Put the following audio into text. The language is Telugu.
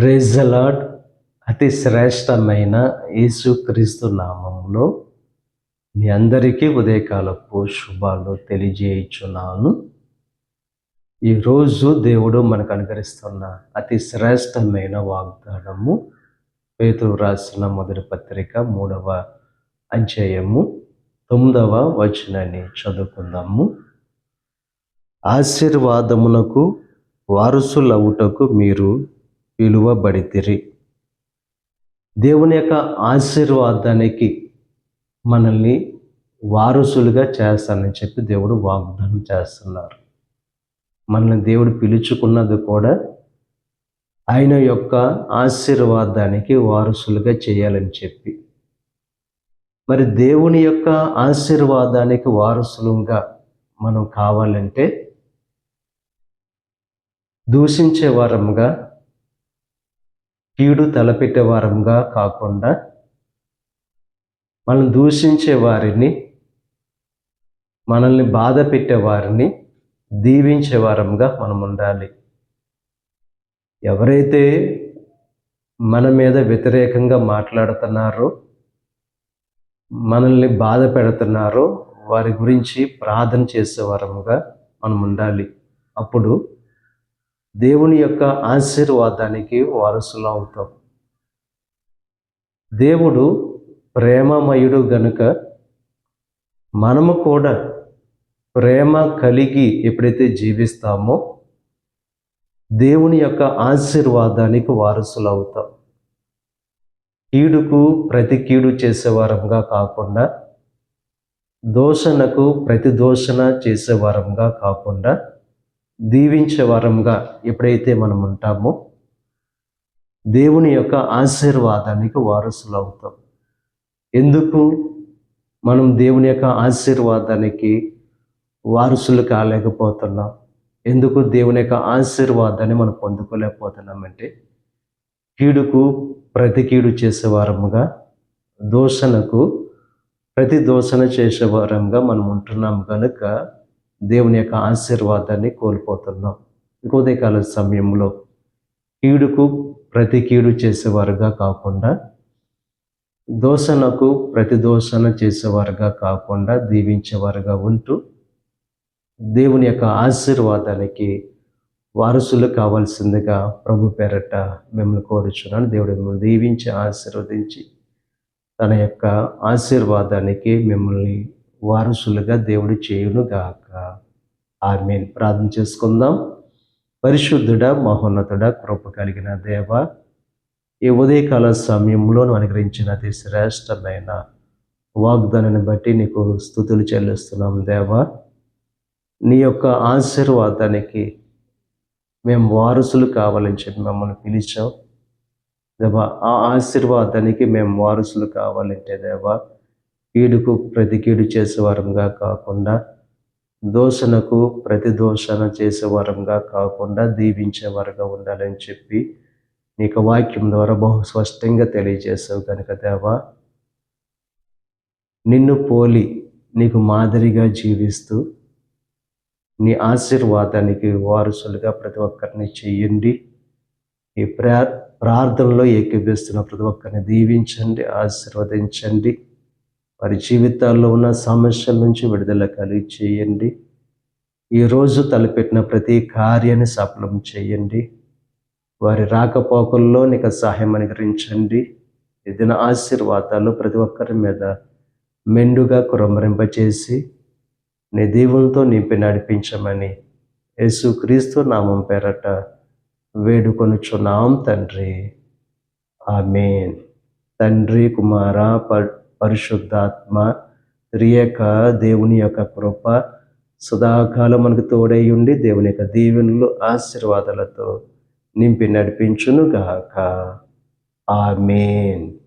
ప్రైజ్ అతి శ్రేష్టమైన యేసుక్రీస్తు నామంలో మీ అందరికీ ఉదయకాలపు శుభాలు తెలియజేయుచున్నాను. ఈరోజు దేవుడు మనకు అనుకరిస్తున్న అతి శ్రేష్టమైన వాగ్దానము పేతురు రాసిన మొదటి పత్రిక మూడవ అధ్యాయము తొమ్మిదవ వచనాన్ని చదువుకుందాము. ఆశీర్వాదమునకు వారసులవుటకు మీరు పిలువబడితిరి దేవుని యొక్క ఆశీర్వాదానికి మనల్ని వారసులుగా చేస్తానని చెప్పి దేవుడు వాగ్దానం చేస్తున్నారు. మనల్ని దేవుడు పిలుచుకున్నది కూడా ఆయన యొక్క ఆశీర్వాదానికి వారసులుగా చేయాలని చెప్పి. మరి దేవుని యొక్క ఆశీర్వాదానికి వారసులుగా మనం కావాలంటే దూషించే వారంగా కీడు తలపెట్టే వారంగా కాకుండా మనం దూషించే వారిని మనల్ని బాధ పెట్టేవారిని దీవించే వారంగా మనం ఉండాలి. ఎవరైతే మన మీద వ్యతిరేకంగా మాట్లాడుతున్నారో మనల్ని బాధ పెడుతున్నారో వారి గురించి ప్రార్థన చేసేవారముగా మనం ఉండాలి. అప్పుడు దేవుని యొక్క ఆశీర్వాదానికి వారసులు అవుతాం దేవుడు ప్రేమమయుడు గనుక మనము కూడా ప్రేమ కలిగి ఎప్పుడైతే జీవిస్తామో దేవుని యొక్క ఆశీర్వాదానికి వారసులు అవుతాం కీడుకు ప్రతి కీడు చేసేవారంగా కాకుండా దోషణకు ప్రతి దోషణ చేసేవారంగా కాకుండా దీవించే వారంగా ఎప్పుడైతే మనం ఉంటామో దేవుని యొక్క ఆశీర్వాదానికి వారసులు అవుతాం ఎందుకు? మనం దేవుని యొక్క ఆశీర్వాదానికి వారసులు కాలేకపోతున్నాం. ఎందుకు దేవుని యొక్క ఆశీర్వాదాన్ని మనం పొందుకోలేకపోతున్నామంటే కీడుకు ప్రతి కీడు చేసేవారముగా దోషణకు ప్రతి దోషణ చేసేవారంగా మనం ఉంటున్నాం కనుక దేవుని యొక్క ఆశీర్వాదాన్ని కోల్పోతున్నాం. ఉదయకాల సమయంలో కీడుకు ప్రతి కీడు చేసేవారుగా కాకుండా దోషణకు ప్రతి దోషణ చేసేవారుగా కాకుండా దీవించేవారుగా ఉంటూ దేవుని యొక్క ఆశీర్వాదానికి వారసులు కావాల్సిందిగా ప్రభు పేరట మిమ్మల్ని కోరుచున్నాను. దేవుడు మిమ్మల్ని దీవించి ఆశీర్వదించి తన యొక్క ఆశీర్వాదానికి మిమ్మల్ని వారసులుగా దేవుడు చేయునుగాక. ఆమెన్. ప్రార్థన చేసుకుందాం. పరిశుద్ధుడ మహోన్నతుడ కృప కలిగిన దేవ ఈ ఉదయకాల సమయంలో అనుగ్రహించిన అతి శ్రేష్టమైన వాగ్దానాన్ని బట్టి నీకు స్థుతులు చెల్లిస్తున్నాం దేవ. నీ యొక్క ఆశీర్వాదానికి మేము వారసులు కావాలని చెప్పి మమ్మల్ని పిలిచాం దేవా ఆ ఆశీర్వాదానికి మేము వారసులు కావాలంటే దేవా కీడుకు ప్రతి కీడు చేసేవారంగా కాకుండా దోషణకు ప్రతి దోషణ చేసేవారంగా కాకుండా దీవించేవారుగా ఉండాలని చెప్పి నీకు వాక్యం ద్వారా బహు స్పష్టంగా తెలియజేసావు కనుక దేవా. నిన్ను పోలి నీకు మాదిరిగా జీవిస్తూ నీ ఆశీర్వాదానికి వారసులుగా ప్రతి ఒక్కరిని చెయ్యండి ఈ ప్రా ప్రార్థనలో ఏకీభిస్తున్న ప్రతి ఒక్కరిని దీవించండి ఆశీర్వదించండి. వారి జీవితాల్లో ఉన్న సమస్యల నుంచి విడుదల కలిగి చేయండి. ఈరోజు తలపెట్టిన ప్రతి కార్యాన్ని సఫలం చేయండి. వారి రాకపోకల్లో నీకు సహాయం అనుగ్రహించండి. ఏదైనా ఆశీర్వాదాలు ప్రతి ఒక్కరి మీద మెండుగా కురంబరింపచేసి నీ దీవులతో నింపి నడిపించమని యేసుక్రీస్తు నామం పేరట వేడుకొనుచున్నాం తండ్రి. ఆమెన్. తండ్రి కుమార పరిశుద్ధాత్మ త్రియక దేవుని యొక్క కృప సదాకాలం మనకు తోడై ఉండి దేవుని యొక్క దీవెనలు ఆశీర్వాదాలతో నింపి నడిపించునుగాక. ఆమెన్.